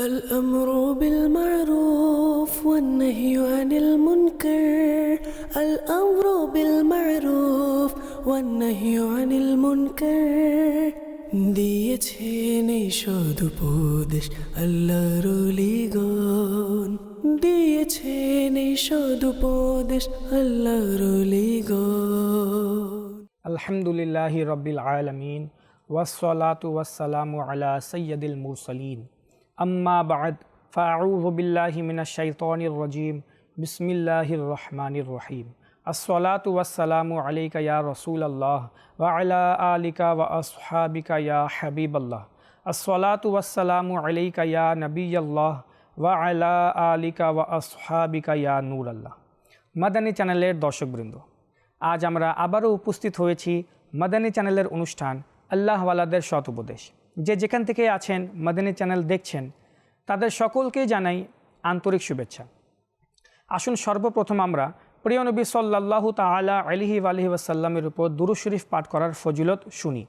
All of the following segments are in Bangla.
الأمر بالمعروف والنهي عن المنكر الأمر بالمعروف والنهي عن المنكر দিয়েছেন এই সদুপদেশ আল্লাহর লিগন দিয়েছেন এই সদুপদেশ আল্লাহর লিগন আলহামদুলিল্লাহ রব্বিল আলমিন ওয়াসলাতু ওয়াসালামু আলা সৈয়দুল মুরসলিন আম্মা বাদ ফাউযু বিল্লাহি মিনাশ শাইতানির রাজিম, বিসমিল্লাহির রহমানির রহিম। আসসালাতু ওয়াসসালামু আলাইকা ইয়া রাসূলাল্লাহ, ওয়া আলা আলিকা ওয়া আসহাবিকা ইয়া হাবিবাল্লাহ। আসসালাতু ওয়াসসালামু আলাইকা ইয়া নবিয়াল্লাহ, ওয়া আলা আলিকা ওয়া আসহাবিকা ইয়া নূরাল্লাহ। মাদানী চ্যানেলের দর্শকবৃন্দ, আজ আমরা আবারও উপস্থিত হয়েছি মাদানী চ্যানেলের অনুষ্ঠান আল্লাহওয়ালাদের সৎ উপদেশ। যে যেখান থেকে আছেন মাদানী চ্যানেল দেখছেন তাদের সকলকেই জানাই আন্তরিক শুভেচ্ছা। আসুন সর্বপ্রথম আমরা প্রিয় নবী সাল্লাল্লাহু তাআলা আলিহি আলহি ওয়াসাল্লামের উপর দুরু শরীফ পাঠ করার ফজিলত শুনি।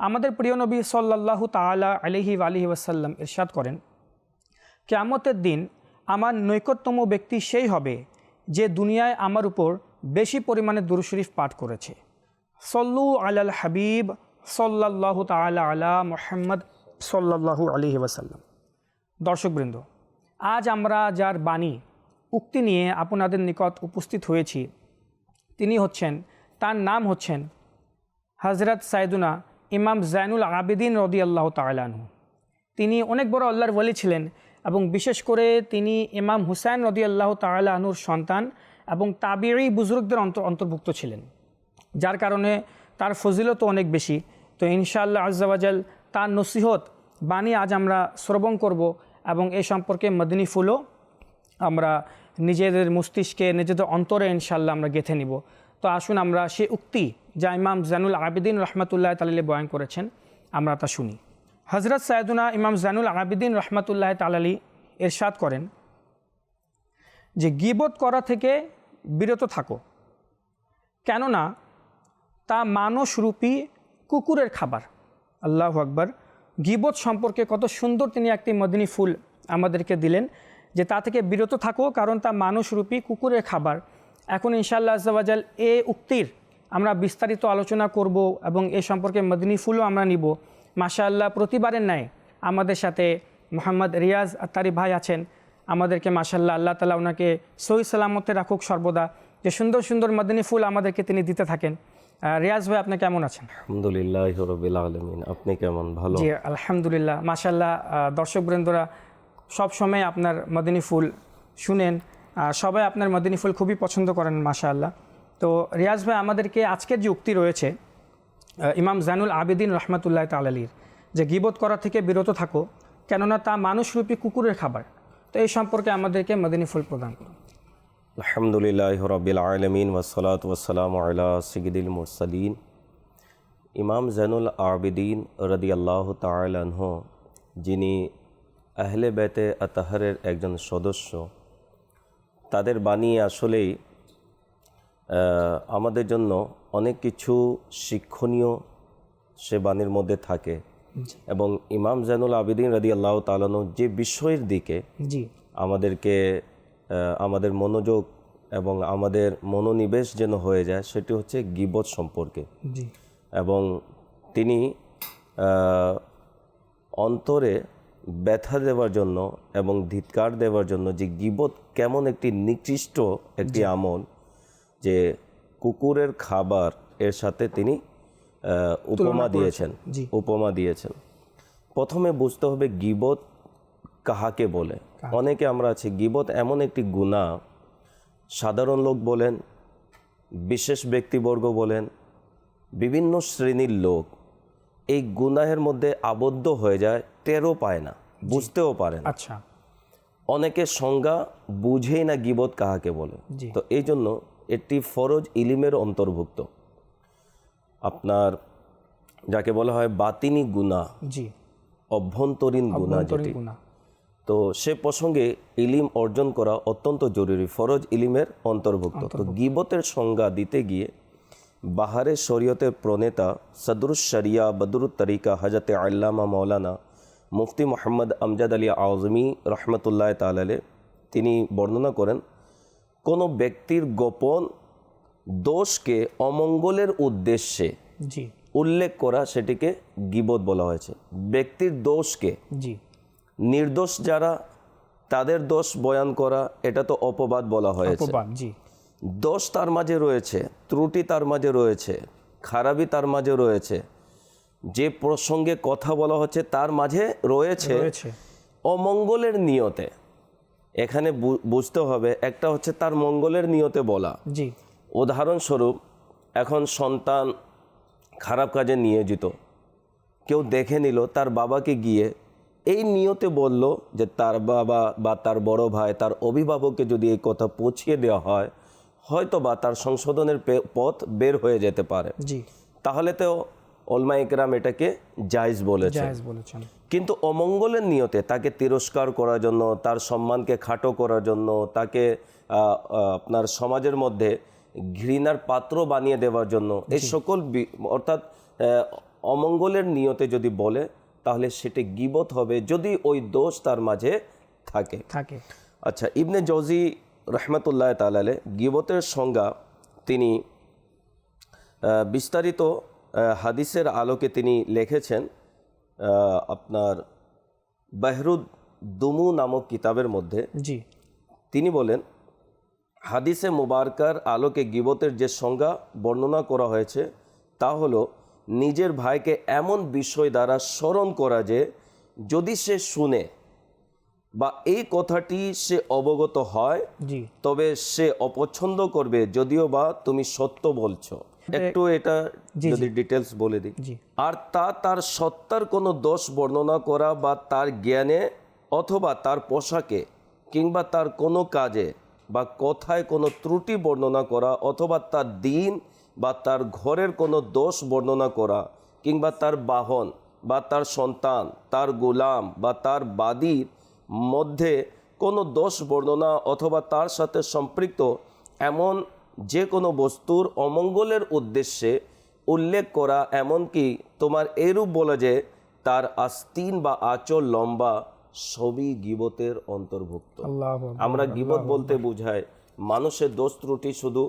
আমাদের প্রিয় নবী সাল্লাল্লাহু তাআলা আলিহি আলহি ওয়াসাল্লাম ইরশাদ করেন, কেয়ামতের দিন আমার নৈকট্যম ব্যক্তি সেই হবে যে দুনিয়ায় আমার উপর বেশি পরিমাণে দুরু শরীফ পাঠ করেছে। সল্লু আলাল হাবিব সল্লাহ তালা আলা মোহাম্মদ সল্লাহু আলহি ওয়াসাল্লাম। দর্শকবৃন্দ, আজ আমরা যার বাণী, উক্তি নিয়ে আপনাদের নিকট উপস্থিত হয়েছি। তিনি হচ্ছেন, তার নাম হচ্ছেন হজরত সাইদুনা ইমাম জাইনুল আবেদিন রদি আল্লাহ তালানহু তিনি অনেক বড় আল্লাহর ওয়ালি ছিলেন এবং বিশেষ করে তিনি ইমাম হুসাইন রদি আল্লাহ তালাহুর সন্তান এবং তাবিরি বুজুর্গদের অন্তর অন্তর্ভুক্ত ছিলেন। যার কারণে তার ফজিলত অনেক বেশি। তো ইনশাআল্লাহ আজাল তার নসিহত, বাণী আজ আমরা শ্রবণ করব এবং এই সম্পর্কে মদিনী ফুলও আমরা নিজেদের মস্তিষ্কে, নিজেদের অন্তরে ইনশাল্লাহ আমরা গেঁথে নিব। তো আসুন আমরা সে উক্তি যা ইমাম জানুল আবিদিন রহমতুল্লাহ তালি বয়ান করেছেন, আমরা তা শুনি। হজরত সায়দুনা ইমাম জানুল আবিদিন রহমতুল্লাহ তালালি এরশাদ করেন যে, গিবত করা থেকে বিরত থাকো, কেননা তা মানসরূপী কুকুরের খাবার। আল্লাহ আকবর। গিবত সম্পর্কে কত সুন্দর তিনি একটি মদিনী ফুল আমাদেরকে দিলেন, যে তা থেকে বিরত থাকো, কারণ তা মানুষরূপী কুকুরের খাবার। এখন ইনশাল্লাহ আজাল এ উক্তির আমরা বিস্তারিত আলোচনা করব এবং এ সম্পর্কে মদিনী ফুলও আমরা নিব। মাশা আল্লাহ প্রতিবারের ন্যায় আমাদের সাথে মোহাম্মদ রিয়াজ আত্তারি ভাই আছেন। আমাদেরকে মাশাল্লাহ আল্লাহ তালা ওনাকে সহি সালামতে রাখুক সর্বদা। যে সুন্দর সুন্দর মদিনী ফুল আমাদেরকে তিনি দিতে থাকেন। রিয়াজ ভাই আপনি কেমন আছেন? আলহামদুলিল্লাহ রবিল আলমিন। আপনি কেমন? ভালো? জি আলহামদুলিল্লাহ। মাশাল্লাহ দর্শকবৃন্দরা সব সময় আপনার মদিনী ফুল শুনেন। সবাই আপনার মদিনী ফুল খুবই পছন্দ করেন মাশাআল্লাহ। তো রিয়াজ ভাই আমাদেরকে আজকের যে উক্তি রয়েছে ইমাম জানুল আবেদিন রহমতুল্লাহ তালালির যে গিবত করা থেকে বিরত থাকো কেননা তা মানুষরূপী কুকুরের খাবার। তো এই সম্পর্কে আমাদেরকে মদিনী ফুল প্রদান করুন। আলহামদুলিল্লাহ রবিল আলমিন ওসলাত ওসালাম আলা সিগিদুল মুরসালিন। ইমাম জানুল আবিদিন রদি আল্লাহ তালহ যিনি আহলে বেতে আতাহারের একজন সদস্য তাদের বাণী আসলেই আমাদের জন্য অনেক কিছু শিক্ষণীয় সে বাণীর মধ্যে থাকে। এবং ইমাম জানুল আবিদিন রাদি আল্লাহ তালানো যে বিষয়ের দিকে আমাদেরকে আমাদের মনোযোগ এবং আমাদের মনোনিবেশ যেন হয়ে যায় সেটি হচ্ছে গিবত সম্পর্কে। এবং তিনি অন্তরে ব্যথা দেওয়ার জন্য এবং ধিৎকার দেওয়ার জন্য যে গিবত কেমন একটি নিকৃষ্ট একটি আমল যে কুকুরের খাবার এর সাথে তিনি উপমা দিয়েছেন। উপমা দিয়েছেন। প্রথমে বুঝতে হবে গিবত কাহাকে বলে? অনেকে আমরা আছি গিবত এমন একটি গুণা সাধারণ লোক বলেন বিশেষ ব্যক্তিবর্গ বলেন বিভিন্ন শ্রেণির লোক এই গুনাহের মধ্যে আবদ্ধ হয়ে যায় টেরও পায় না বুঝতেও পারে না। আচ্ছা। অনেকের সংজ্ঞা বুঝেই না গিবত কাহাকে বলে। তো এই জন্য এটি ফরজ ইলিমের অন্তর্ভুক্ত। আপনার যাকে বলা হয় বাতিনি গুণা জি। অভ্যন্তরীণ গুণা যেটি। তো সে প্রসঙ্গে ইলিম অর্জন করা অত্যন্ত জরুরি। ফরজ ইলিমের অন্তর্ভুক্ত। তো গিবতের সংজ্ঞা দিতে গিয়ে বাহারে শরীয়তের প্রণেতা সদরুস শরিয়া বদরুত তরিকা হজরত আল্লামা মৌলানা মুফতি মোহাম্মদ আমজাদ আলী আজমি রহমতুল্লাহ তালালে তিনি বর্ণনা করেন কোনো ব্যক্তির গোপন দোষকে অমঙ্গলের উদ্দেশ্যে উল্লেখ করা সেটিকে গিবত বলা হয়েছে। ব্যক্তির দোষকে জি। নির্দোষ যারা তাদের দোষ বয়ান করা এটা তো অপবাদ বলা হয়েছে। দোষ তার মাঝে রয়েছে ত্রুটি তার মাঝে রয়েছে খারাপই তার মাঝে রয়েছে। যে প্রসঙ্গে কথা বলা হচ্ছে তার মাঝে রয়েছে অমঙ্গলের নিয়তে। এখানে বুঝতে হবে একটা হচ্ছে তার মঙ্গলের নিয়তে বলা। জি। উদাহরণস্বরূপ এখন সন্তান খারাপ কাজে নিয়োজিত। কেউ দেখে নিল তার বাবাকে গিয়ে এই নিয়তে বলল যে তার বাবা বা তার বড় ভাই তার অভিভাবককে যদি এই কথা পৌঁছিয়ে দেওয়া হয় হয়তো বা তার সংশোধনের পথ বের হয়ে যেতে পারে। জি। তাহলে তো অলমা ইকরাম এটাকে জায়জ বলেছে কিন্তু অমঙ্গলের নিয়তে তাকে তিরস্কার করার জন্য তার সম্মানকে খাটো করার জন্য তাকে আপনার সমাজের মধ্যে ঘৃণার পাত্র বানিয়ে দেওয়ার জন্য এই সকল অর্থাৎ অমঙ্গলের নিয়তে যদি বলে তাহলে সেটি গিবত হবে যদি ওই দোষ তার মাঝে থাকে। থাকে। আচ্ছা ইবনে জৌজি রহমতুল্লাহ তালালে গিবতের সংজ্ঞা তিনি বিস্তারিত হাদিসের আলোকে তিনি লিখেছেন আপনার বাহরুদ দুমু নামক কিতাবের মধ্যে। জি। তিনি বলেন হাদিসে মুবারকার আলোকে গিবতের যে সংজ্ঞা বর্ণনা করা হয়েছে তা হলো নিজের ভাইকে এমন বিষয় দ্বারা স্মরণ করা যে যদি সে শুনে বা এই কথাটি সে অবগত হয় তবে সে অপছন্দ করবে যদিও বা তুমি সত্য বলছো। একটু এটা যদি ডিটেলস বলে দিই। আর তা তার সত্তার কোনো দোষ বর্ণনা করা বা তার জ্ঞানে অথবা তার পোশাকে কিংবা তার কোনো কাজে বা কথায় কোনো ত্রুটি বর্ণনা করা অথবা তার দিন বা তার ঘরের কোনো দোষ বর্ণনা করা কিংবা তার বাহন বা তার সন্তান তার গোলাম বা তার বাদীর মধ্যে কোনো দোষ বর্ণনা অথবা তার সাথে সম্পৃক্ত এমন যে কোনো বস্তুর অমঙ্গলের উদ্দেশ্যে উল্লেখ করা এমনকি তোমার এরূপ বলে যে তার আস্তিন বা আচল লম্বা সবই গিবতের অন্তর্ভুক্ত। আমরা গিবত বলতে বুঝাই মানুষের দোষ ত্রুটি শুধু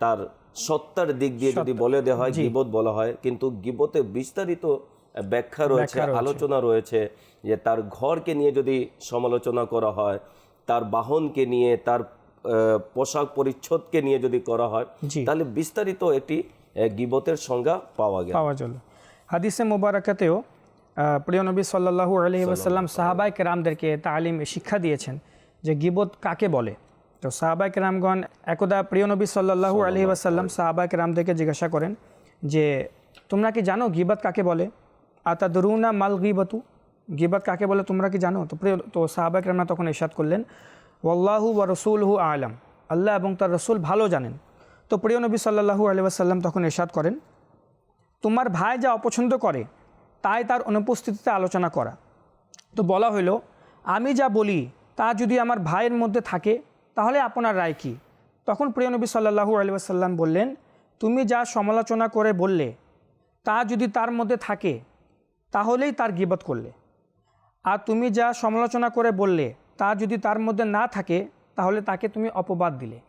তার সত্তার দিক দিয়ে যদি বলে দেওয়া হয় গিবত বলা হয় কিন্তু গিবতে বিস্তারিত ব্যাখ্যা রয়েছে আলোচনা রয়েছে যে তার ঘরকে নিয়ে যদি সমালোচনা করা হয় তার বাহনকে নিয়ে তার পোশাক পরিচ্ছদকে নিয়ে যদি করা হয় তাহলে বিস্তারিত একটি গিবতের সংজ্ঞা পাওয়া গেল। পাওয়া গেল। হাদিসে মুবারাকাতেও প্রিয় নবী সাল্লাল্লাহু আলহি ওয়াসাল্লাম সাহাবাই কেরামদেরকে তালিম শিক্ষা দিয়েছেন যে গিবত কাকে বলে? তো সাহাবাই কেরামগণ একদা প্রিয় নবী সাল্লাল্লাহু আলহি ওয়াসাল্লাম সাহাবাই কেরামদেরকে জিজ্ঞাসা করেন যে তোমরা কি জানো গিবত কাকে বলে? আতাদরুনা মাল গিবতু? গিবত কাকে বলে তোমরা কি জানো? তো প্রিয় তো সাহাবাই কেরামরা তখন ইরশাদ করলেন ওয়াল্লাহু ওয়া রসুলহু আলাম। আল্লাহ এবং তার রসুল ভালো জানেন। তো প্রিয় নবী সাল্লাল্লাহু আলহি ওয়াসাল্লাম তখন ইরশাদ করেন তোমার ভাই যা অপছন্দ করে তাই তার অনুপস্থিতিতে আলোচনা করা। তো বলা হলো আমি যা বলি তা যদি আমার ভাইয়ের মধ্যে থাকে তাহলে আপনার রায় কী? তখন প্রিয় নবী সাল্লাহু আলি আসাল্লাম বললেন তুমি যা সমালোচনা করে বললে তা যদি তার মধ্যে থাকে তাহলেই তার গিবত করলে। আর তুমি যা সমালোচনা করে বললে তা যদি তার মধ্যে না থাকে তাহলে তাকে তুমি অপবাদ দিলে।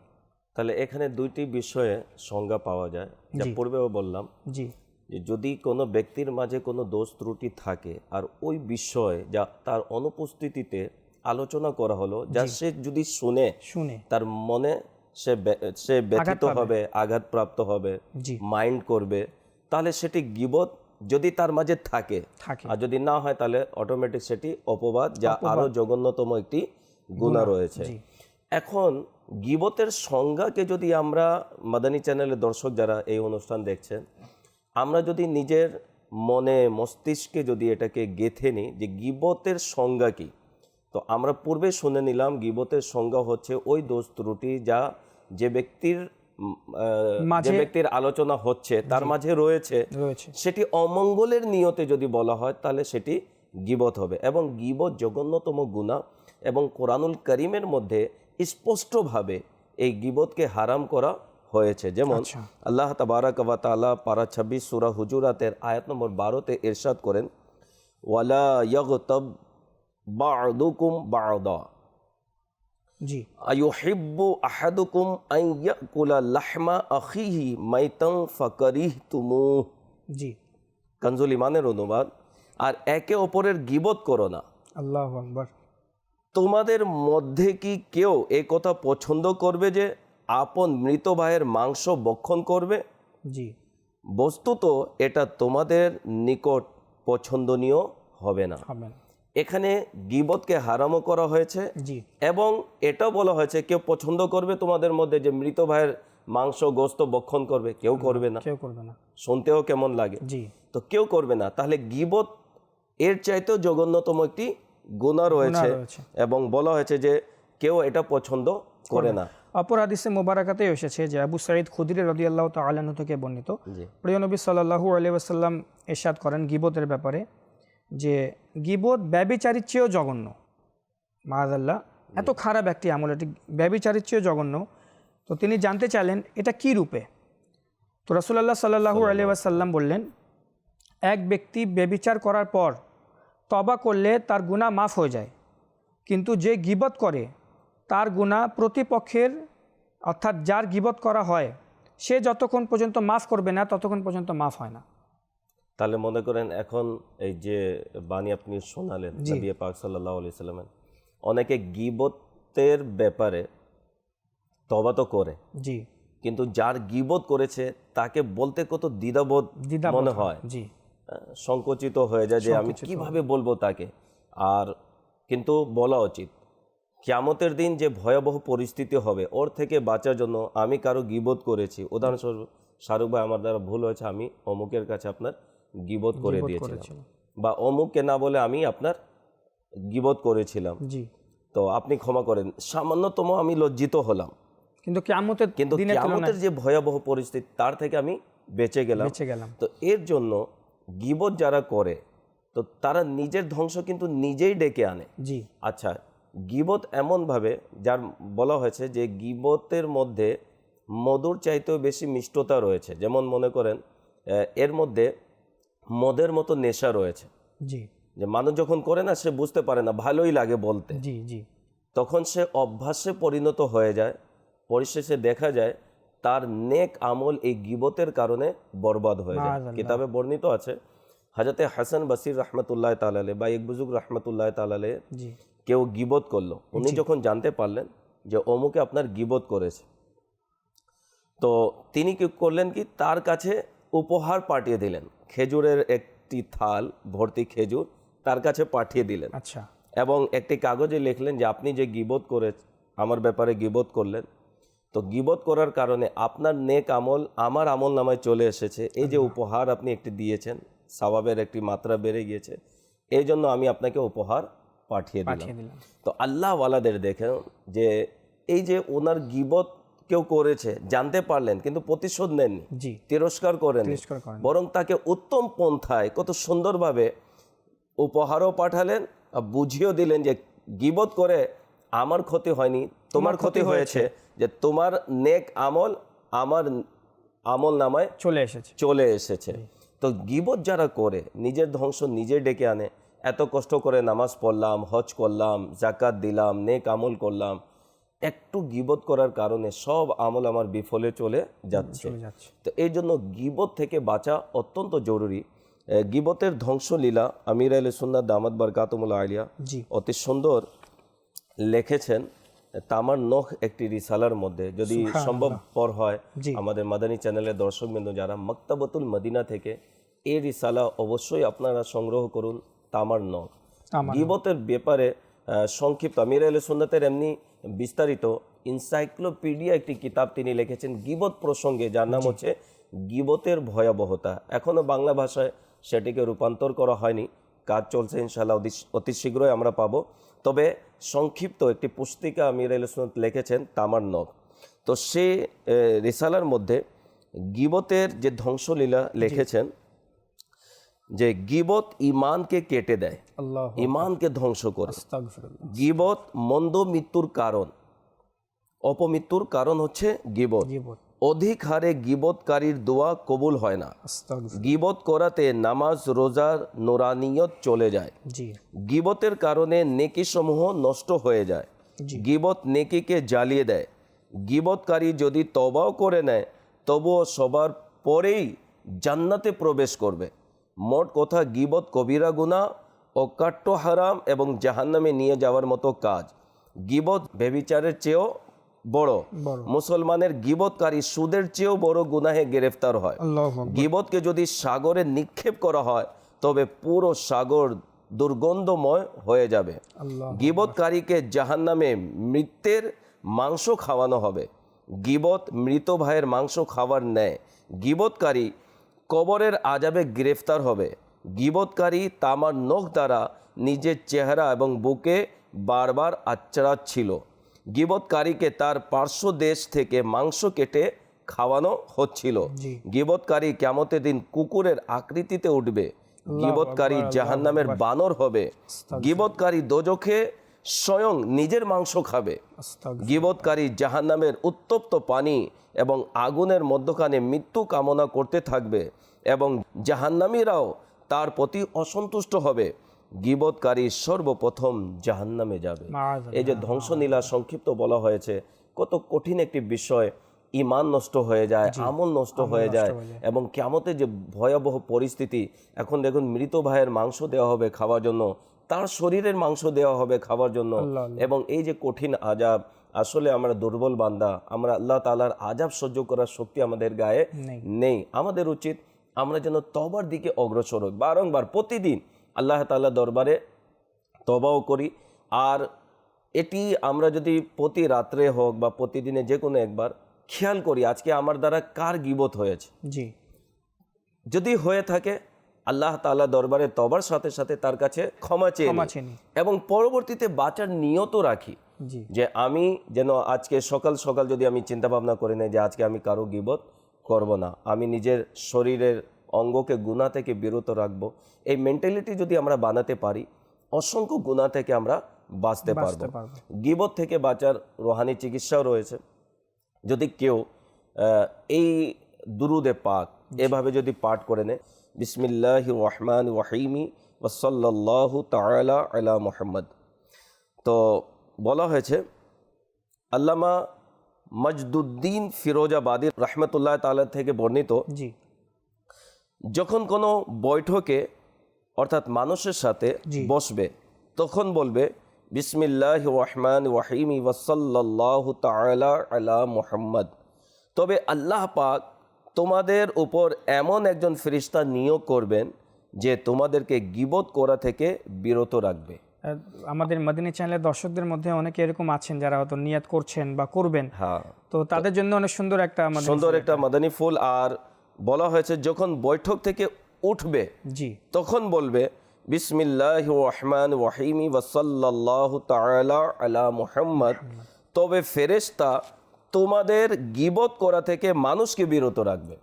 তাহলে এখানে দুইটি বিষয়ে সংজ্ঞা পাওয়া যায় যা পূর্বেও বললাম। জি। যে যদি কোনো ব্যক্তির মাঝে কোনো দোষ ত্রুটি থাকে আর ওই বিষয়ে যা তার অনুপস্থিতিতে আলোচনা করা হলো যা সে যদি শুনে শুনে। তার মনে সে সে ব্যথিত হবে আঘাতপ্রাপ্ত হবে মাইন্ড করবে তাহলে সেটি গিবত যদি তার মাঝে থাকে। থাকে। আর যদি না হয় তাহলে অটোমেটিক সেটি অপবাদ যা আরও জঘন্যতম একটি গুণা রয়েছে। এখন গিবতের সংজ্ঞাকে যদি আমরা মাদানী চ্যানেলের দর্শক যারা এই অনুষ্ঠান দেখছেন আমরা যদি নিজের মনে মস্তিষ্কে যদি এটাকে গেথে নিই যে গিবতের সংজ্ঞা কি? তো আমরা পূর্বে শুনে নিলাম গিবতের সংজ্ঞা হচ্ছে ওই দোষ ত্রুটি যা যে ব্যক্তির যে ব্যক্তির আলোচনা হচ্ছে তার মাঝে রয়েছে। সেটি অমঙ্গলের নিয়তে যদি বলা হয় তাহলে সেটি গিবত হবে এবং গিবত জঘন্যতম গুণা এবং কোরআনুল করিমের মধ্যে স্পষ্টভাবে এই গিবতকে হারাম করা হয়েছে। যেমন আচ্ছা। আল্লাহ তাবারাক ওয়া তাআলা পারা ছাব্বিশ সুরা হুজুরাতের আয়াত নম্বর বারোতে ইরশাদ করেন ওয়ালা ইয়াগতাব বা'দুকুম বা'দা জি। আয়ুহিব্বু আহাদুকুম আন ইয়াকুলা লাহমা আখিহি মাইতান ফাকারিহতুমুহ। জি। কানজুল ইমানের অনুবাদ আর একে অপরের গিবত করো না। আল্লাহ আকবর। তোমাদের মধ্যে কি কেউ এই কথা পছন্দ করবে যে আপন মৃত ভাইয়ের মাংস বক্ষণ করবে? জি। বস্তুত এটা তোমাদের নিকট পছন্দনীয় হবে না। হবে না। এখানে গিবতকে হারামও করা হয়েছে এবং এটাও বলা হয়েছে কেউ পছন্দ করবে তোমাদের মধ্যে যে মৃত ভাইয়ের মাংস গোস্ত বক্ষণ করবে কেউ করবে না। কেউ করবে না। শুনতেও কেমন লাগে? তো কেউ করবে না। তাহলে গিবত এর চাইতেও জঘন্যতম একটি গুণা রয়েছে। এবং বলা হয়েছে যে কেউ এটা পছন্দ করে না। অপর হাদিসে মোবারকাতে এসেছে যে আবু সাইদ খুদির রদি আল্লাহ তালাহু থেকে বর্ণিত। প্রিয় নবী সাল্লাহু আলিয়া এরশাদ করেন গিবতের ব্যাপারে। যে গিবত ব্যবিচারির চেয়েও জঘন্য। মাহাদাল্লাহ এত খারাপ একটি আমল এটি ব্যবিচারির চেয়েও জঘন্য। তো তিনি জানতে চাইলেন এটা কি রূপে? তো রসুল্লাহ সাল্লাহু আলিয়া আসাল্লাম বললেন এক ব্যক্তি ব্যবিচার করার পর তবা করলে তার গুণা মাফ হয়ে যায়। কিন্তু যে গিবত করে তার গুণা প্রতিপক্ষের অর্থাৎ যার গিবত করা হয় সে যতক্ষণ পর্যন্ত মাফ করবে না ততক্ষণ পর্যন্ত মাফ হয় না। তাহলে মনে করেন এখন এই যে বাণী আপনি শোনালেন নবী পাক সাল্লাহ আলি সাল্লামের অনেকে গিবতের ব্যাপারে তবা তো করে জি। কিন্তু যার গিবত করেছে তাকে বলতে কত দ্বিধাবোধ মনে হয় জি। সংকুচিত হয়ে যায় যে আমি কীভাবে বলব তাকে। আর কিন্তু বলা উচিত কিয়ামতের দিন যে ভয়াবহ পরিস্থিতি হবে ওর থেকে বাঁচার জন্য আমি কারও গিবোধ করেছি। উদাহরণস্বরূপ শাহরুখ ভাই আমার দ্বারা ভুল হয়েছে আমি অমুকের কাছে আপনার গিবত করে দিয়েছিলাম। বা অমুককে না বলে আমি আপনার গিবত করেছিলাম। জি। তো আপনি ক্ষমা করেন। সামান্যতম আমি লজ্জিত হলাম। কিন্তু কেমতের কিন্তু কিয়ামতের যে ভয়াবহ পরিস্থিতি তার থেকে আমি বেঁচে গেলাম। বেঁচে গেলাম। তো এর জন্য গিবত যারা করে তো তারা নিজের ধ্বংস কিন্তু নিজেই ডেকে আনে। জি। আচ্ছা গিবত এমনভাবে যার বলা হয়েছে যে গিবতের মধ্যে মধুর চাইতেও বেশি মিষ্টতা রয়েছে। যেমন মনে করেন এর মধ্যে মদের মতো নেশা রয়েছে। জি। যে মানুষ যখন করে না সে বুঝতে পারে না ভালোই লাগে বলতে। জি জি। তখন সে অভ্যাসে পরিণত হয়ে যায় পরিশেষে দেখা যায় তার নেক আমল এই গিবতের কারণে বরবাদ হয়ে যায়। কিতাবে বর্ণিত আছে হাজরতে হাসান বাসির রহমতুল্লাহ তালালে বা ইকবুজুক রহমতুল্লাহ তালালে কেউ গিবত করল। উনি যখন জানতে পারলেন যে অমুকে আপনার গিবত করেছে তো তিনি কি করলেন কি তার কাছে উপহার পাঠিয়ে দিলেন। খেজুরের একটি থাল ভর্তি খেজুর তার কাছে পাঠিয়ে দিলেন। আচ্ছা। এবং একটি কাগজে লিখলেন যে আপনি যে গিবত করে আমার ব্যাপারে গিবত করলেন তো গিবত করার কারণে আপনার নেক আমল আমার আমল নামায় চলে এসেছে। এই যে উপহার আপনি একটি দিয়েছেন সবাবের একটি মাত্রা বেড়ে গিয়েছে এই জন্য আমি আপনাকে উপহার পাঠিয়ে দিলাম। পাঠিয়ে দিলাম। তো আল্লাহওয়ালাদের দেখেন যে এই যে ওনার গিবত কেউ করেছে জানতে পারলেন কিন্তু প্রতিশোধ নেননি। জি। তিরস্কার করেন তিরস্কার করেন। বরং তাকে উত্তম পন্থায় কত সুন্দরভাবে উপহারও পাঠালেন আর বুঝিয়েও দিলেন যে গিবত করে আমার ক্ষতি হয়নি তোমার ক্ষতি হয়েছে যে তোমার নেক আমল আমার আমল নামায় চলে এসেছে। চলে এসেছে। তো গিবত যারা করে নিজের ধ্বংস নিজে ডেকে আনে। এত কষ্ট করে নামাজ পড়লাম হজ করলাম জাকাত দিলাম নেক আমল করলাম। একটু গিবত করার কারণে সব আমল আমার বিফলে চলে যাচ্ছে। তো এই জন্য গিবত থেকে বাঁচা অত্যন্ত জরুরি। গিবতের ধ্বংসলীলা আমির আল সুন্নাত দামাদ বারকাতমুল আলিয়া অতি সুন্দর লিখেছেন। তামার নখ একটি রিসালার মধ্যে। যদি সম্ভবপর হয় আমাদের মাদানী চ্যানেলের দর্শকবৃন্দ যারা মক্তাবতুল মদিনা থেকে এই রিসালা অবশ্যই আপনারা সংগ্রহ করুন তামার নখ। গিবতের ব্যাপারে সংক্ষিপ্ত। আমির আল সুন্নাতের এমনি বিস্তারিত ইনসাইক্লোপিডিয়া একটি কিতাব তিনি লিখেছেন গিবত প্রসঙ্গে যার নাম হচ্ছে গিবতের ভয়াবহতা। এখনও বাংলা ভাষায় সেটিকে রূপান্তর করা হয়নি। কাজ চলছে ইনশাল্লাহ অতি- শীঘ্রই আমরা পাবো। তবে সংক্ষিপ্ত একটি পুস্তিকা আমির আল সুন্নাত লিখেছেন তামার নখ। তো সে রিসালার মধ্যে গিবতের যে ধ্বংসলীলা লিখেছেন যে গিবত ইমানকে কেটে দেয় আল্লাহ ইমানকে ধ্বংস করে। গিবত মন্দ মৃত্যুর কারণ অপমৃত্যুর কারণ হচ্ছে গিবত। গিবত। অধিক হারে গিবতকারীর দোয়া কবুল হয় না। গিবত করাতে নামাজ রোজার নোরানিয়ত চলে যায়। গিবতের কারণে নেকি সমূহ নষ্ট হয়ে যায়। গিবত নেকিকে জ্বালিয়ে দেয়। গিবতকারী যদি তবাও করে নেয় তবুও সবার পরেই জান্নাতে প্রবেশ করবে। মোট কথা গিবত কবিরা গুণা অকাট্য হারাম এবং জাহান্নামে নিয়ে যাওয়ার মতো কাজ। গিবত বেবিচারের চেয়েও বড়। মুসলমানের গিবতকারী সুদের চেয়েও বড় গুনাহে গ্রেফতার হয়। গিবতকে যদি সাগরে নিক্ষেপ করা হয় তবে পুরো সাগর দুর্গন্ধময় হয়ে যাবে। গিবতকারীকে জাহান্নামে মৃত্যের মাংস খাওয়ানো হবে। গিবত মৃত ভাইয়ের মাংস খাওয়ার ন্যায়। গিবতকারী কবরের আজাবে গ্রেফতার হবে। গিবতকারী তামার নখ দ্বারা নিজের চেহারা এবং বুকে বারবার আচ্ছাড়াচ্ছিল গিবতকারীকে তার পার্শ্ব দেশ থেকে মাংস কেটে খাওয়ানো হচ্ছিল। জি। গিবতকারী কেমতের দিন কুকুরের আকৃতিতে উঠবে। গিবতকারী জাহান্নামের বানর হবে। গিবতকারী দোজখে স্বয়ং নিজের মাংস খাবে। গিবতকারী জাহান্নামের উত্তপ্ত পানি এবং আগুনের মধ্যখানে মৃত্যু কামনা করতে থাকবে এবং জাহান্নামীরাও তার প্রতি অসন্তুষ্ট হবে। গিবতকারী সর্বপ্রথম জাহান্নামে যাবে। এই যে ধ্বংসনীলা সংক্ষিপ্ত বলা হয়েছে কত কঠিন একটি বিষয়। ইমান নষ্ট হয়ে যায় আমল নষ্ট হয়ে যায় এবং কেমতে যে ভয়াবহ পরিস্থিতি এখন দেখুন মৃত ভাইয়ের মাংস দেওয়া হবে খাওয়ার জন্য। তার শরীরের মাংস দেওয়া হবে খাওয়ার জন্য। এবং এই যে কঠিন আজাব আসলে আমরা দুর্বল বান্দা আমরা আল্লাহ তালার আজাব সহ্য করার শক্তি আমাদের গায়ে নেই। আমাদের উচিত আমরা যেন তবার দিকে অগ্রসর হই। বারংবার প্রতিদিন আল্লাহ তাআলা দরবারে তবাও করি। আর এটি আমরা যদি প্রতি রাত্রে হোক বা প্রতিদিনে যে কোনো একবার খেয়াল করি আজকে আমার দ্বারা কার গিবত হয়েছে? জি। যদি হয়ে থাকে আল্লাহ তাআলা দরবারে তবার সাথে সাথে তার কাছে ক্ষমা চেয়ে। এবং পরবর্তীতে বাঁচার নিয়ত রাখি যে আমি যেন আজকে সকাল সকাল যদি আমি চিন্তা ভাবনা করে নেই যে আজকে আমি কারও গিবত করব না আমি নিজের শরীরের অঙ্গকে গুণা থেকে বিরত রাখব এই মেন্টালিটি যদি আমরা বানাতে পারি অসংখ্য গুণা থেকে আমরা বাঁচতে পারব। গিবত থেকে বাঁচার রোহানি চিকিৎসাও রয়েছে যদি কেউ এই দুরুদে পাক এভাবে যদি পাঠ করে নেয় বিসমিল্লাহ রহমান ওয়াহিমি ওসল্লাহ তালা আলা মোহাম্মদ। তো বলা হয়েছে আল্লামা মজদুদ্দিন ফিরোজাবাদী রহমতুল্লাহ তালা থেকে বর্ণিত জি। যখন কোনো বৈঠকে অর্থাৎ মানুষের সাথে বসবে তখন বলবে বিসমিল্লাহ রহমান ওয়াহিমি ওয়াসাল্লাহ তালা আলা মোহাম্মদ। তবে আল্লাহ পাক তোমাদের উপর এমন একজন ফেরিস্তা নিয়োগ করবেন যে তোমাদেরকে গিবত করা থেকে বিরত রাখবে। আমাদের মদিনী চ্যানেলের দর্শকদের মধ্যে অনেকে এরকম আছেন যারা হয়তো নিয়াত করছেন বা করবেন। হ্যাঁ। তো তাদের জন্য অনেক সুন্দর একটা আমাদের সুন্দর একটা মাদানী ফুল। আর বলা হয়েছে যখন বৈঠক থেকে উঠবে জি। তখন বলবে বিসমিল্লাহ রহমান ওয়াহিমি ওয়াসাল্লাহ তাআলা আলা মুহাম্মদ। তবে ফেরেশতা তোমাদের গিবত করা থেকে মানুষকে বিরত রাখবে।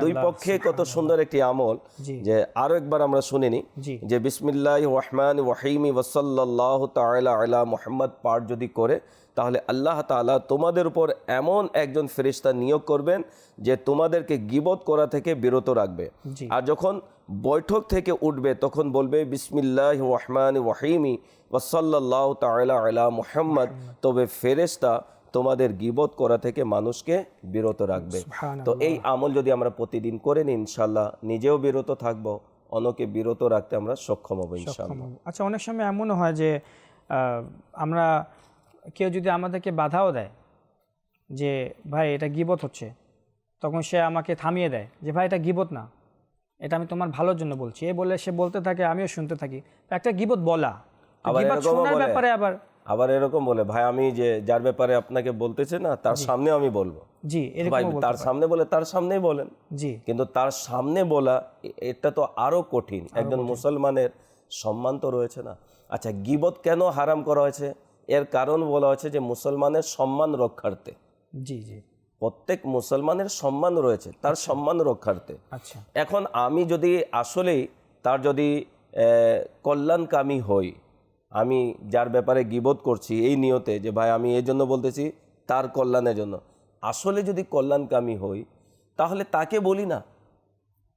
দুই পক্ষে কত সুন্দর একটি আমল যে আরও একবার আমরা শুনিনি যে বিসমিল্লাহ রহমান ওয়াহিমি ওয়াসাল্লাহ তাআলা আলা মুহাম্মদ পাঠ যদি করে তাহলে আল্লাহ তাআলা তোমাদের উপর এমন একজন ফেরিস্তা নিয়োগ করবেন যে তোমাদেরকে গিবত করা থেকে বিরত রাখবে। আর যখন বৈঠক থেকে উঠবে তখন বলবে বিসমিল্লাহ রহমান ওয়াহিমি ওয়াসাল্লাহ তাআলা আলা মুহাম্মদ। তবে ফেরেশতা তোমাদের গিবত করা থেকে মানুষকে বিরত রাখবে। তো এই আমল যদি আমরা প্রতিদিন করে নিই ইনশাল্লাহ নিজেও বিরত থাকব অন্যকে বিরত রাখতে আমরা সক্ষম হব ইনশাল্লাহ আচ্ছা অনেক সময় এমনও হয় যে আমরা কেউ যদি আমাদেরকে বাধাও দেয় যে ভাই এটা গিবত হচ্ছে। তখন সে আমাকে থামিয়ে দেয় যে ভাই এটা গিবত না। এটা আমি তোমার ভালোর জন্য বলছি। এ বলে সে বলতে থাকে আমিও শুনতে থাকি। একটা গিবত বলা। আবার? ব্যাপারে আবার আবার এরকম বলে ভাই আমি যে যার ব্যাপারে আপনাকে বলতেছে না তার সামনে আমি বলব। জি ভাই তার সামনে বলে তার সামনেই বলেন। জি। কিন্তু তার সামনে বলা এটা তো আরও কঠিন। একজন মুসলমানের সম্মান তো রয়েছে না। আচ্ছা গিবত কেন হারাম করা হয়েছে? এর কারণ বলা হয়েছে যে মুসলমানের সম্মান রক্ষার্থে। জি জি। প্রত্যেক মুসলমানের সম্মান রয়েছে তার সম্মান রক্ষার্থে। আচ্ছা। এখন আমি যদি আসলেই তার যদি কল্যাণকামী হই আমি যার ব্যাপারে গিবত করছি এই নিয়তে যে, ভাই, আমি এই জন্য বলতেছি, তার কল্যাণের জন্য। আসলে যদি কল্যাণকামী হই, তাহলে তাকে বলি না।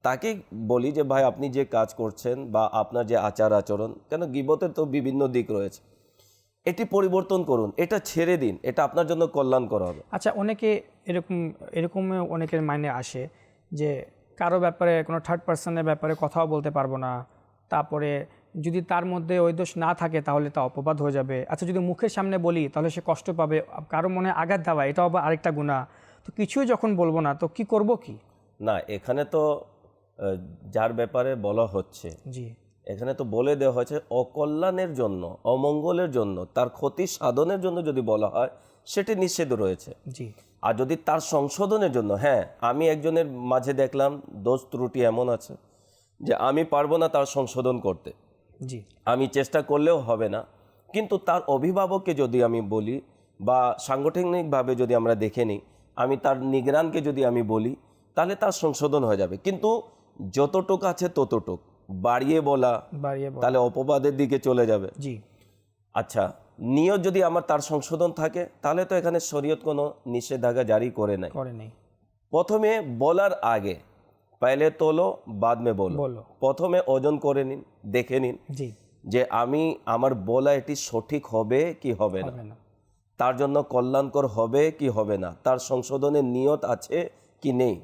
তাকে বলি যে, ভাই, আপনি যে কাজ করছেন বা আপনার যে আচার আচরণ, কেন গিবতের তো বিভিন্ন দিক রয়েছে। এটি পরিবর্তন করুন, এটা ছেড়ে দিন, এটা আপনার জন্য কল্যাণ করা হবে। আচ্ছা অনেকে এরকম এরকম অনেকের মাইনে আসে যে, কারও ব্যাপারে কোনো থার্ড পার্সনের ব্যাপারে কথাও বলতে পারব না। তারপরে যদি তার মধ্যে ওই দোষ না থাকে তাহলে তা অপবাদ হয়ে যাবে। আচ্ছা যদি মুখের সামনে বলি তাহলে সে কষ্ট পাবে। কারও মনে আঘাত দেওয়া এটাও আবার আরেকটা গুণা তো কিছুই যখন বলব না তো কি করব কি? না এখানে তো যার ব্যাপারে বলা হচ্ছে জি। এখানে তো বলে দেওয়া হয়েছে অকল্যাণের জন্য অমঙ্গলের জন্য তার ক্ষতি সাধনের জন্য যদি বলা হয় সেটি নিষেধ রয়েছে। জি। আর যদি তার সংশোধনের জন্য হ্যাঁ আমি একজনের মাঝে দেখলাম দোষ ত্রুটি এমন আছে যে আমি পারব না তার সংশোধন করতে। আমি চেষ্টা করলেও হবে না। কিন্তু তার অভিভাবককে যদি আমি বলি বা সাংগঠনিকভাবে যদি আমরা দেখে নিই আমি তার নিগরানকে যদি আমি বলি তাহলে তার সংশোধন হয়ে যাবে। কিন্তু যতটুক আছে ততটুক। বাড়িয়ে বলা। তাহলে অপবাদের দিকে চলে যাবে। জি। আচ্ছা নিয়ত যদি আমার তার সংশোধন থাকে তাহলে তো এখানে শরীয়ত কোনো নিষেধাজ্ঞা জারি করে নাই। করে নেই। প্রথমে বলার আগে পেলে তোলো বাদ মে বলো প্রথমে ওজন করে নিন দেখে নিন যে আমি আমার বলা এটি সঠিক হবে কি হবে না তার জন্য কল্যাণকর হবে কি হবে না তার সংশোধনের নিয়ত আছে কি নেই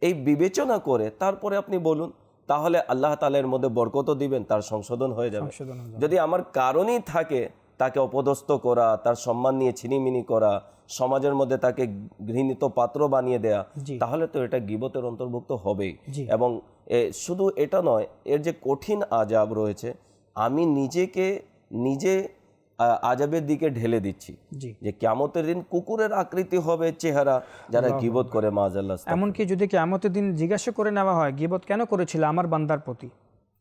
এই বিবেচনা করে তারপরে আপনি বলুন তাহলে আল্লাহ তালের মধ্যে বরকত দিবেন তার সংশোধন হয়ে যাবে। যদি আমার কারণই থাকে তাকে অপদস্থ করা তার সম্মান নিয়ে ছিনিমিনি করা সমাজের মধ্যে তাকে ঘৃণিত পাত্র বানিয়ে দেয়া। তাহলে তো এটা গিবতের অন্তর্ভুক্ত হবেই। এবং শুধু এটা নয় এর যে কঠিন আজাব রয়েছে আমি নিজেকে নিজে আজাবের দিকে ঢেলে দিচ্ছি। যে কেমতের দিন কুকুরের আকৃতি হবে চেহারা যারা গিবত করে মাজাল্লাহ এমনকি যদি কেমতের দিন জিজ্ঞাসা করে নেওয়া হয় গিবত কেন করেছিল আমার বান্দার প্রতি?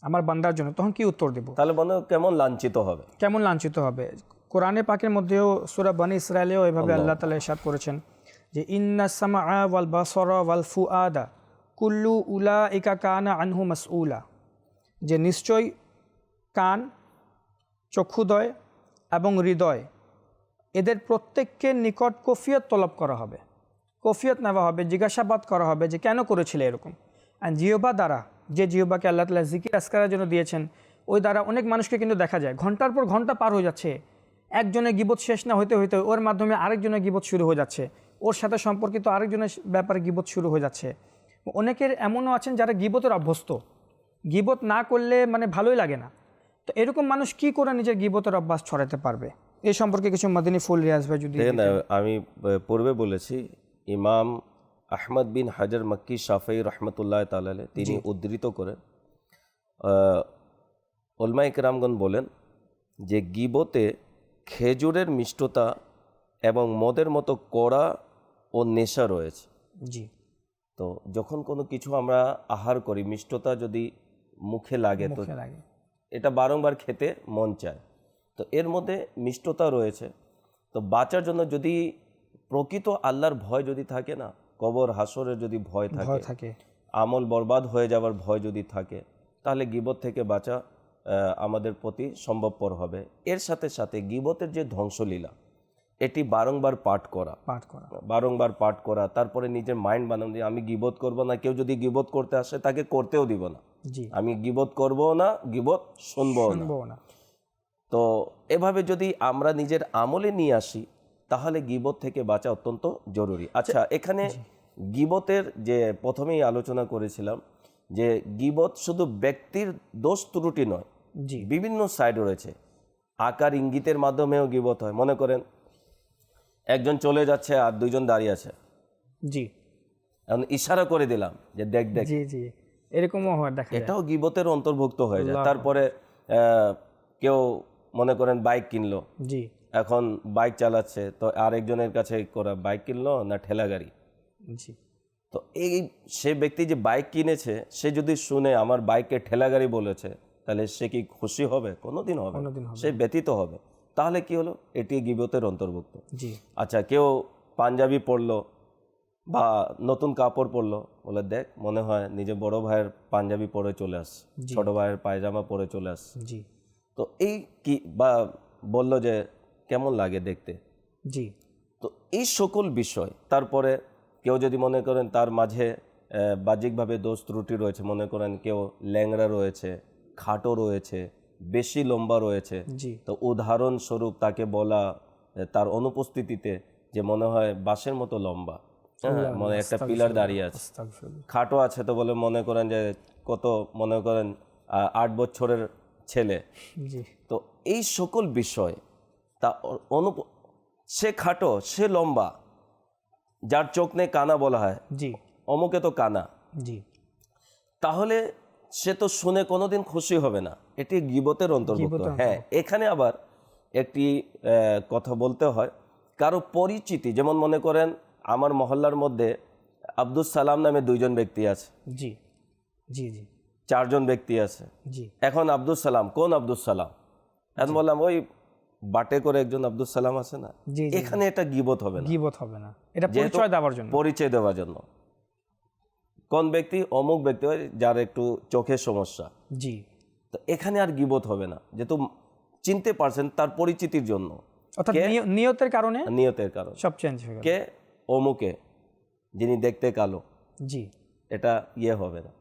আমার বান্দার জন্য তখন কি উত্তর দেব? তাহলে হয় কেমন লাঞ্ছিত হবে? কেমন লাঞ্ছিত হবে? কোরআনে পাকের মধ্যেও সুরা বানি ইসরায়েলেও এভাবে আল্লাহ। তালা ইরশাদ করেছেন যে ইন্না সামা ওয়াল বাসরা ওয়াল ফুআদা কুল্লু উলা ইকা কানা আনহু মাসউলা। যে নিশ্চয় কান চক্ষুদয় এবং হৃদয় এদের প্রত্যেককে নিকট কফিয়ত তলব করা হবে। কফিয়ত নেওয়া হবে জিজ্ঞাসাবাদ করা হবে যে কেন করেছিলে এরকম? আর জিওবা দ্বারা যে জিওবাকে আল্লাহ তালা জিকির আসকারের জন্য দিয়েছেন ওই দ্বারা অনেক মানুষকে কিন্তু দেখা যায়। ঘণ্টার পর ঘণ্টা পার হয়ে যাচ্ছে। একজনের গিবত শেষ না হইতে হইতে ওর মাধ্যমে আরেকজনের গিবত শুরু হয়ে যাচ্ছে। ওর সাথে সম্পর্কিত আরেকজনের ব্যাপারে গিবত শুরু হয়ে যাচ্ছে। অনেকের এমনও আছেন যারা গিবতের অভ্যস্ত। গিবত না করলে মানে ভালোই লাগে না। তো এরকম মানুষ কি করে নিজের গিবতের অভ্যাস ছড়াতে পারবে? এই সম্পর্কে কিছু মাদিনী ফুল রিয়াজ ভাই যদি আমি পূর্বে বলেছি ইমাম আহমদ বিন হাজার মক্কি শাফি রহমতুল্লাহ তালালে তিনি উদ্ধৃত করেন ওলমাই কেরামগণ বলেন যে গিবতে খেজুরের মিষ্টতা এবং মদের মতো কড়া ও নেশা রয়েছে। জি। তো যখন কোনো কিছু আমরা আহার করি মিষ্টতা যদি মুখে লাগে তো এটা বারংবার খেতে মন চায়। তো এর মধ্যে মিষ্টতা রয়েছে। তো বাঁচার জন্য যদি প্রকৃত আল্লাহর ভয় যদি থাকে না কবর হাসরের যদি ভয় থাকে। আমল বরবাদ হয়ে যাওয়ার ভয় যদি থাকে তাহলে গিবত থেকে বাঁচা আমাদের প্রতি সম্ভবপর হবে। এর সাথে সাথে গিবতের যে ধ্বংসলীলা এটি বারংবার পাঠ করা। পাঠ করা। বারংবার পাঠ করা তারপরে নিজের মাইন্ড বানানো যে আমি গিবত করব না কেউ যদি গিবত করতে আসে তাকে করতেও দিব না। আমি গিবত করব না গিবত শুনব না। তো এভাবে যদি আমরা নিজের আমলে নিয়ে আসি তাহলে গিবত থেকে বাঁচা অত্যন্ত জরুরি। আচ্ছা এখানে গিবতের যে প্রথমেই আলোচনা করেছিলাম যে গিবত শুধু ব্যক্তির দোষ ত্রুটি নয় জি। বিভিন্ন সাইড রয়েছে। আকার ইঙ্গিতের মাধ্যমেও গিবত হয়। মনে করেন একজন চলে যাচ্ছে আর দুইজন দাঁড়িয়ে আছে। জি। এখন ইশারা করে দিলাম যে দেখ দেখ। জি জি। এরকমও হয় দেখা এটাও গিবতের অন্তর্ভুক্ত হয়ে যায়। তারপরে আহ, কেউ মনে করেন বাইক কিনলো। জি। এখন বাইক চালাচ্ছে। তো আরেকজনের কাছে করা বাইক কিনলো না ঠেলা গাড়ি? জি। তো এই সে ব্যক্তি যে বাইক কিনেছে সে যদি শুনে আমার বাইককে ঠেলা গাড়ি বলেছে তাহলে সে কি খুশি হবে? কোনোদিন হবে। সে ব্যতীত হবে। তাহলে কি হলো? এটি গিবতের অন্তর্ভুক্ত। আচ্ছা কেউ পাঞ্জাবি পরলো বা নতুন কাপড় পরলো বলে দেখ মনে হয় নিজে বড় ভাইয়ের পাঞ্জাবি পরে চলে আসছে ছোট ভাইয়ের পায়জামা পরে চলে আসছে জি। তো এই কি বা বলল যে কেমন লাগে দেখতে? জি। তো এই সকল বিষয় তারপরে কেউ যদি মনে করেন তার মাঝে বাহ্যিকভাবে দোষ ত্রুটি রয়েছে মনে করেন কেউ ল্যাংড়া রয়েছে খাটো রয়েছে বেশি লম্বা রয়েছে। তো উদাহরণস্বরূপ তাকে বলা তার অনুপস্থিতিতে যে মনে হয় বাঁশের মতো লম্বা। হ্যাঁ, মনে একটা পিলার দাঁড়িয়ে আছে। খাটো আছে তো বলে মনে করেন যে কত মনে করেন আট বছরের ছেলে। তো এই সকল বিষয় তা অনুপ সে খাটো সে লম্বা যার চোখ নেই কানা বলা হয় জি। অমুকে তো কানা। জি। তাহলে সে তো শুনে কোনোদিন খুশি হবে না। এটি গিবতের অন্তর্ভুক্ত। হ্যাঁ এখানে আবার একটি কথা বলতে হয়। কারও পরিচিতি যেমন মনে করেন আমার মহল্লার মধ্যে আব্দুল সালাম নামে দুইজন ব্যক্তি আছে। জি জি জি। চারজন ব্যক্তি আছে। জি। এখন আব্দুল সালাম কোন আব্দুল সালাম? এখন বললাম ওই বাটে করে একজন আব্দুল সালাম আছে না? এখানে এটা গিবত হবে না। গিবত হবে না। এটা পরিচয় দেওয়ার জন্য। পরিচয় দেওয়ার জন্য। কোন ব্যক্তি অমুক ব্যক্তি হয় যার একটু চোখের সমস্যা। জি। তো এখানে আর গিবত হবে না যেহেতু চিনতে পারছেন তার পরিচিতির জন্য। অর্থাৎ নিয়তের কারণে? নিয়তের কারণ। সব চেঞ্জ হয়ে কে? অমুকে যিনি দেখতে কালো। জি। এটা ইয়ে হবে না।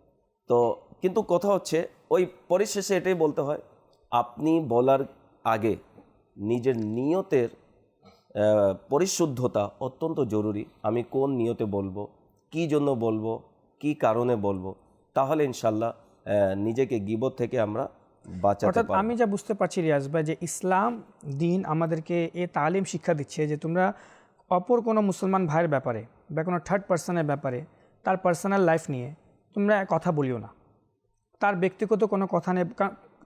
তো কিন্তু কথা হচ্ছে ওই পরিশেষে এটাই বলতে হয় আপনি বলার আগে নিজের নিয়তের পরিশুদ্ধতা অত্যন্ত জরুরি। আমি কোন নিয়তে বলব কি জন্য বলব কি কারণে বলব? তাহলে ইনশাল্লাহ নিজেকে গিবত থেকে আমরা বাঁচাতে পারব। আমি যা বুঝতে পারছি রিয়াজ ভাই যে ইসলাম দিন আমাদেরকে এ তালিম শিক্ষা দিচ্ছে যে তোমরা অপর কোনো মুসলমান ভাইয়ের ব্যাপারে বা কোনো থার্ড পার্সনের ব্যাপারে তার পার্সোনাল লাইফ নিয়ে তোমরা কথা বলিও না। তার ব্যক্তিগত কোনো কথা নেই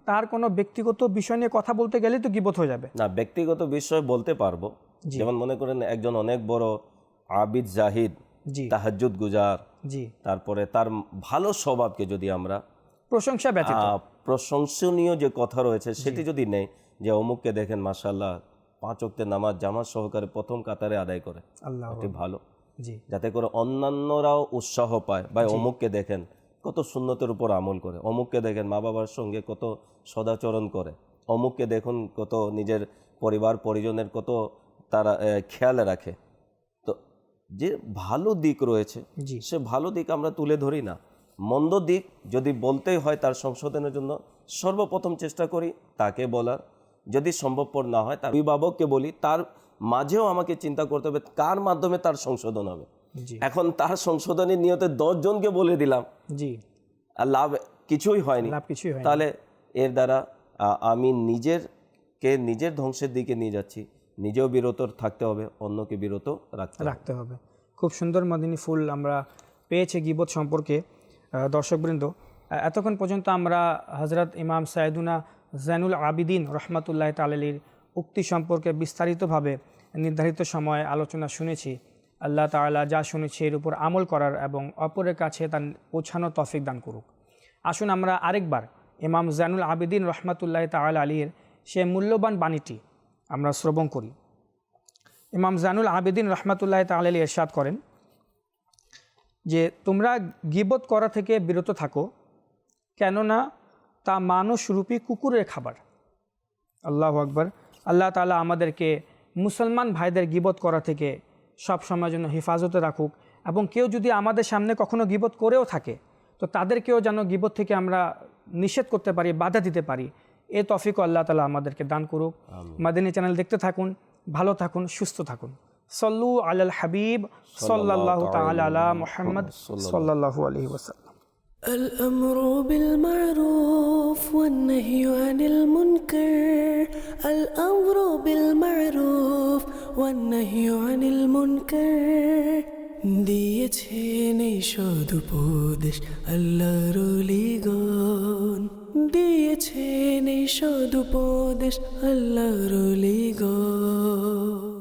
তার কোনো ব্যক্তিগত বিষয় নিয়ে কথা বলতে গেলেই তো গিবত হয়ে যাবে। না ব্যক্তিগত বিষয় বলতে পারব। যেমন মনে করেন একজন অনেক বড় আবিদ জাহিদ জি। তাহাজ্জুদ গুজার জি। তারপরে তার ভালো স্বভাবকে যদি আমরা প্রশংসা ব্যতীত। প্রশংসনীয় যে কথা রয়েছে সেটি যদি নেই যে অমুককে দেখেন মাসাল্লাহ পাঁচ অক্টের নামাজ জামাত সহকারে প্রথম কাতারে আদায় করে আল্লাহ ভালো। জি। যাতে করে অন্যান্যরাও উৎসাহ পায় বা অমুককে দেখেন কত সুন্নতের উপর আমল করে অমুককে দেখেন মা বাবার সঙ্গে কত সদাচরণ করে অমুককে দেখুন কত নিজের পরিবার পরিজনের কত তারা খেয়াল রাখে। যে ভালো দিক রয়েছে সে ভালো দিক আমরা তুলে ধরি না। মন্দ দিক যদি বলতেই হয় তার সংশোধনের জন্য সর্বপ্রথম চেষ্টা করি তাকে বলার। যদি সম্ভবপর না হয় তার অভিভাবককে বলি তার মাঝেও আমাকে চিন্তা করতে হবে কার মাধ্যমে তার সংশোধন হবে। এখন তার সংশোধনের নিয়তে দশজনকে বলে দিলাম। জি। আর লাভ কিছুই হয়নি। লাভ কিছুই তাহলে এর দ্বারা আমি নিজের কে নিজের ধ্বংসের দিকে নিয়ে যাচ্ছি। নিজেও বিরত থাকতে হবে, অন্যকে বিরত রাখতে রাখতে হবে। খুব সুন্দর মদিনী ফুল আমরা পেয়েছি গিবত সম্পর্কে দর্শকবৃন্দ। এতক্ষণ পর্যন্ত আমরা হজরত ইমাম সাইদুনা জানুল আবিদিন রহমাতুল্লাহ তালির উক্তি সম্পর্কে বিস্তারিতভাবে নির্ধারিত সময়ে আলোচনা শুনেছি। আল্লাহ তাআলা যা শুনেছি এর উপর আমল করার এবং অপরের কাছে তার পৌঁছানো তফিক দান করুক। আসুন আমরা আরেকবার ইমাম জানুল আবিদিন রহমাতুল্লাহ তাআলা আলীর সে মূল্যবান বাণীটি আমরা শ্রবণ করি। ইমাম জানুল আবেদিন রহমাতুল্লাহ তাআলা এরশাদ করেন যে, তোমরা গিবত করা থেকে বিরত থাকো, কেননা তা মানুষরূপী কুকুরের খাবার। আল্লাহ আকবর। আল্লাহ তাআলা আমাদেরকে মুসলমান ভাইদের গিবত করা থেকে সব সময়ের জন্য হেফাজতে রাখুক এবং কেউ যদি আমাদের সামনে কখনো গিবত করেও থাকে, তো তাদেরকেও যেন গিবত থেকে আমরা নিষেধ করতে পারি, বাধা দিতে পারি। এ তফিক আল্লাহ তালা আমাদেরকে দান করুক মাদিনী চ্যানেল দেখতে থাকুন ভালো থাকুন সুস্থ থাকুন সল্লু আলাল হাবিব সাল্লাহ তাআলা আলা মুহাম্মদ সাল্লাল্লাহু আলাইহি ওয়াসাল্লাম الأمر بالمعروف والنهي عن المنكر الأمر بالمعروف والنهي عن المنكر দিয়েছেন এই সদুপদেশ আল্লাহর লিগন দিয়েছেন এই সদুপদেশ আল্লাহর লিগন